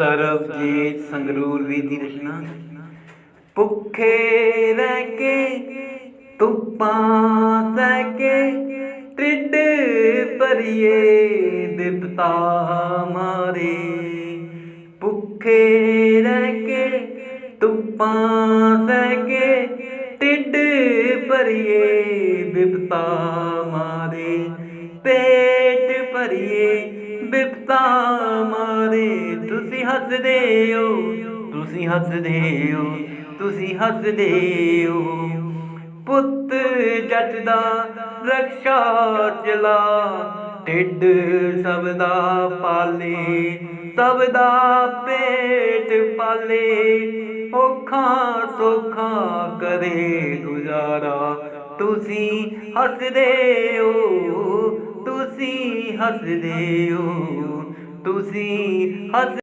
ਸਰਬਜੀਤ ਸੰਗਰੂਰ ਵੀ ਦੀ ਰਚਨਾ। ਭੁੱਖੇ ਰਹਿ ਕੇ, ਧੁੱਪਾਂ ਸਹਿ ਕੇ, ਢਿੱਡ ਭਰੀਏ, ਬਿਪਤਾ ਮਾਰੇ। ਭੁੱਖੇ ਰਹਿ ਕੇ, ਧੁੱਪਾਂ ਸਹਿ ਕੇ, ਢਿੱਡ ਭਰੀਏ, ਬਿਪਤਾ ਮਾਰੇ। ਪੇਟ ਭਰੀਏ, ਬਿਪਤਾ ਮਾਰੇ। ਹੱਸਦੇ ਹੋ, ਤੁਸੀਂ ਹੱਸਦੇ ਹੋ, ਤੁਸੀਂ ਹੱਸਦੇ ਹੋ। ਪੁੱਤ ਜੱਟ ਦਾ ਰਕਸ਼ਾ ਚਲਾ, ਢਿੱਡ ਸਭ ਦਾ ਪਾਲੇ, ਸਭ ਦਾ ਪੇਟ ਪਾਲੇ। ਔਖਾ ਸੌਖਾ ਕਰੇ ਗੁਜ਼ਾਰਾ, ਤੁਸੀਂ ਹੱਸਦੇ ਹੋ, ਤੁਸੀਂ ਹੱਸਦੇ ਹੋ, ਤੁਸੀਂ ਹੱਸ